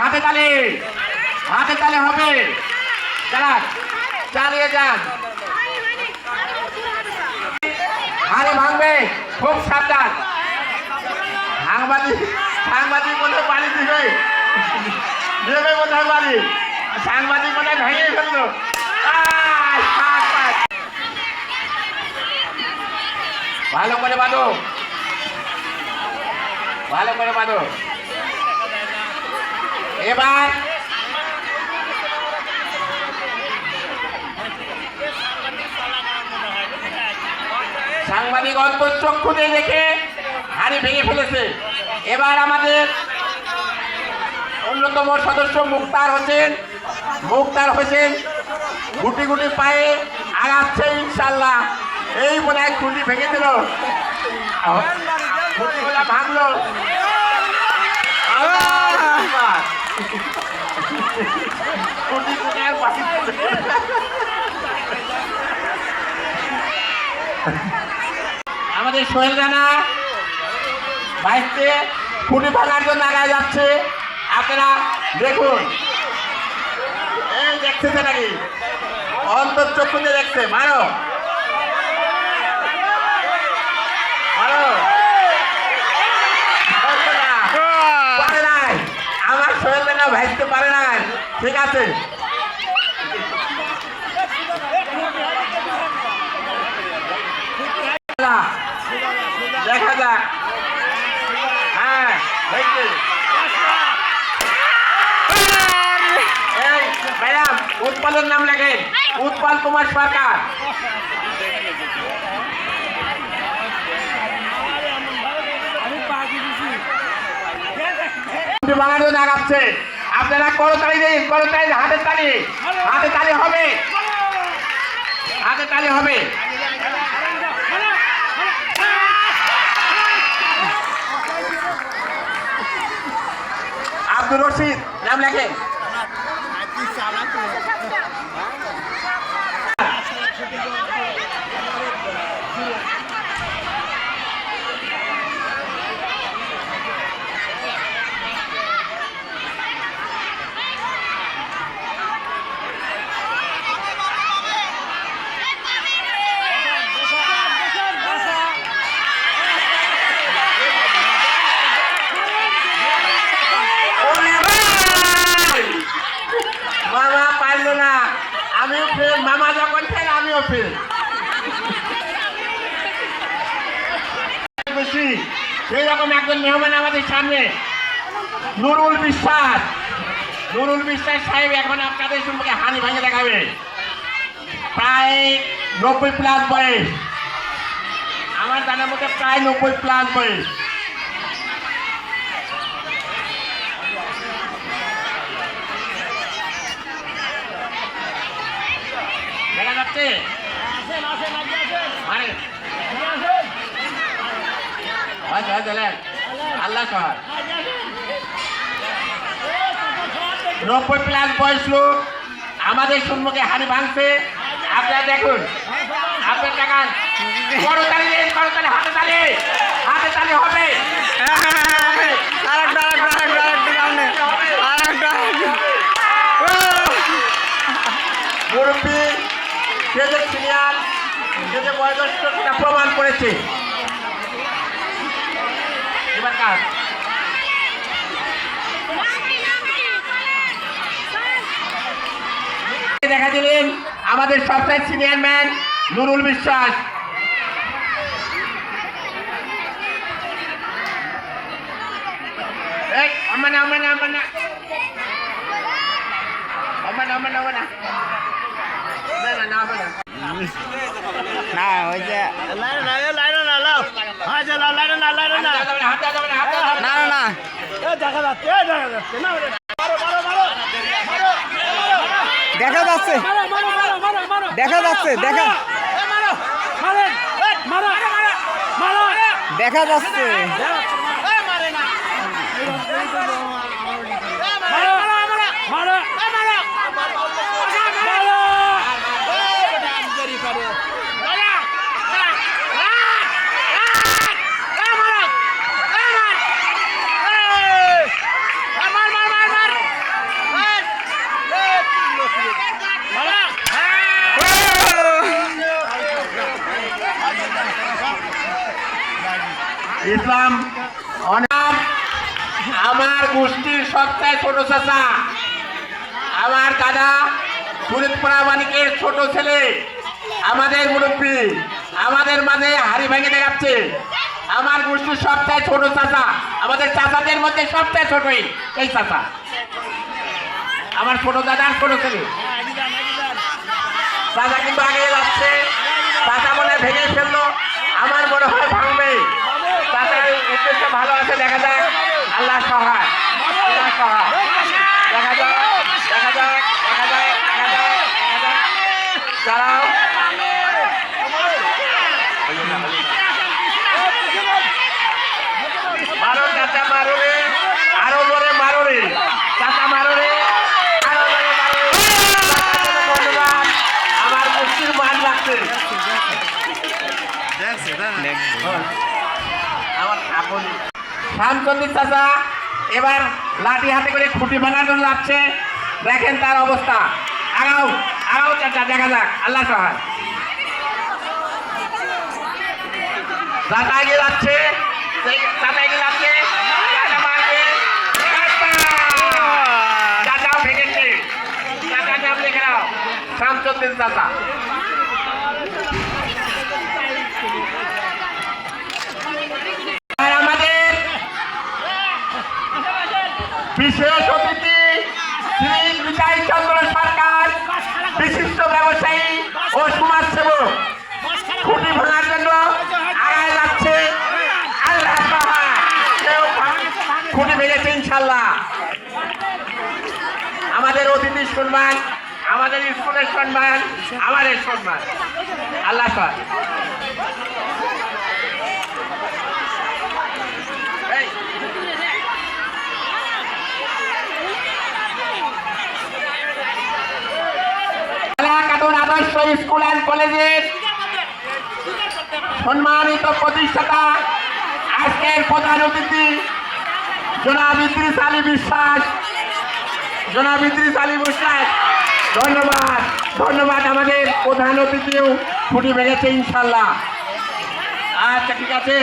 হাতে তালে। হাতে তালে হবে। চালান চালিয়ে যান। হাড়ি ভাঙবে। খুব সাবধান। সাংবাদিক সাংবাদিক কোথায় পানি দিবে। দেবে কোথায় পানি সাংবাদিক থাক। ভালো করে বাঁধো। ভালো করে বাঁধো। এবার সাংবাদিক অন্তর্চক্ষু দিয়ে দেখে হাড়ি ভেঙে ফেলেছে। এবার আমাদের অন্যতম সদস্য মুক্তার হোসেন। মুক্তার হোসেন গুটি গুটি পায়ে আগাচ্ছে ইনশাল্লাহ এই মনে হয় খুঁটি ভেঙে দিল ভাঙলো আল্লাহু আকবার। খুঁটি খুঁটি আর বাকি আমাদের সোহেল রানা বাইকতে খুঁটি ভাঙার জন্য আগায় যাচ্ছে। আপনারা দেখুন। এই নাকি? অন্তর চক্ষুতে দেখছে। মারো। নাই। আমার সোহেল রানা পারে নাই। ঠিক আছে দেখা যাক হ্যাঁ হয়েছে এই ম্যাডাম উৎপলের নাম লেখেন। উৎপল কুমার সরকার। বাঙালি আগাচ্ছে। আপনারা করতালি দিন করতালি হাতে তালি। হাতে তালি হবে। হাতে তালি হবে। আব্দুর রশিদ নাম লেখেন ওরে ভাই! মামা পারল না আমিও ফেল মামা যখন ফেল আমিও ফেল। খুশি? সেই রকম একজন মেহমান আমাদের সামনে। নুরুল বিশ্বাস। নুরুল বিশ্বাস সাহেব এখন আপনাদের সম্পর্কে হানি ভাঙে দেখাবে। প্রায় নব্বই প্লাস বয়স। আমার জানার মধ্যে প্রায় নব্বই প্লাস বয়স। হয়তো হয়তো লেন। আল্লাহ নব্বই প্লাস বয়স লোক আমাদের সম্মুখে হানি ভাঙছে। আপনারা দেখুন। আপনার টাকা বড় তালি বড় তালি হাতে তালি। হাতে তালি হবে। মুরব্বী। প্রমাণ করেছে। এবার দেখা দিলেন আমাদের সবচেয়ে সিনিয়র ম্যান নুরুল বিশ্বাস। আমার না আমার না আমার না না আমার না না না না হবে না না ওই যে না না দেখা যাচ্ছে দেখা যাচ্ছে দেখা দেখা যাচ্ছে ইসলাম, অনাম, আমার গোষ্ঠীর সবচেয়ে ছোট চাচা। আমার দাদা সুরিত প্রামাণিকের ছোট ছেলে। আমাদের মুরব্বী, আমাদের মাঝে হাড়ি ভেঙে দেখাচ্ছে। আমার গোষ্ঠীর সবচেয়ে ছোট চাচা, আমাদের চাচাদের মধ্যে সবচেয়ে ছোটই এই চাচা। আমার ছোট দাদার ছোট ছেলে। চাচা কিন্তু আগে যাচ্ছে, চাচা হয় ভেঙে ফেলল আমার মনে হয় ভাঙবে চাচার উদ্দেশ্য ভালো আছে দেখা যাক। আল্লাহ সহায়। আল্লাহ সহায়। দেখা যাক দেখা যাক দেখা যাক দেখা যাক দেখা যাক দাঁড়াও মারো চাচা মারো রে আরও জোরে মারো রে চাচা মারো রে আরও জোরে মারো রে চাচার জন্য ধন্যবাদ আমার মুক্তির মান লাগছে আমার আপন শ্যামচন্দ্র চাচা এবার লাঠি হাতে করে খুঁটি ভাঙার জন্য যাচ্ছে দেখেন তার অবস্থা আগাও আগাও চাচা দেখা যাক আল্লাহ সহায় চাচা এগিয়ে যাচ্ছে এগিয়ে যাচ্ছে আর আমাদের বিশেষ অতিথি শ্রী চন্দ্র সরকার, বিশিষ্ট ব্যবসায়ী ও সমাজসেবক। খুঁটি ভাঙার জন্য আগায় যাচ্ছে আল্লাহ খুঁটি ভেঙেছে ইনশাল্লাহ আমাদের অতিথি সম্মান, আমাদের স্কুলের সম্মান, আমাদের সম্মান। আল্লাহ সহায়। এই স্কুল অ্যান্ড কলেজের সম্মানিত প্রতিষ্ঠাতা, আজকের প্রধান অতিথি জনাবিদ্রিস আলী বিশ্বাস। জনাবিদ্রিস আলী বিশ্বাস, ধন্যবাদ ধন্যবাদ আমাদের প্রধান অতিথিও ছুটি ভেঙেছে ইনশাল্লাহ। আচ্ছা ঠিক আছে।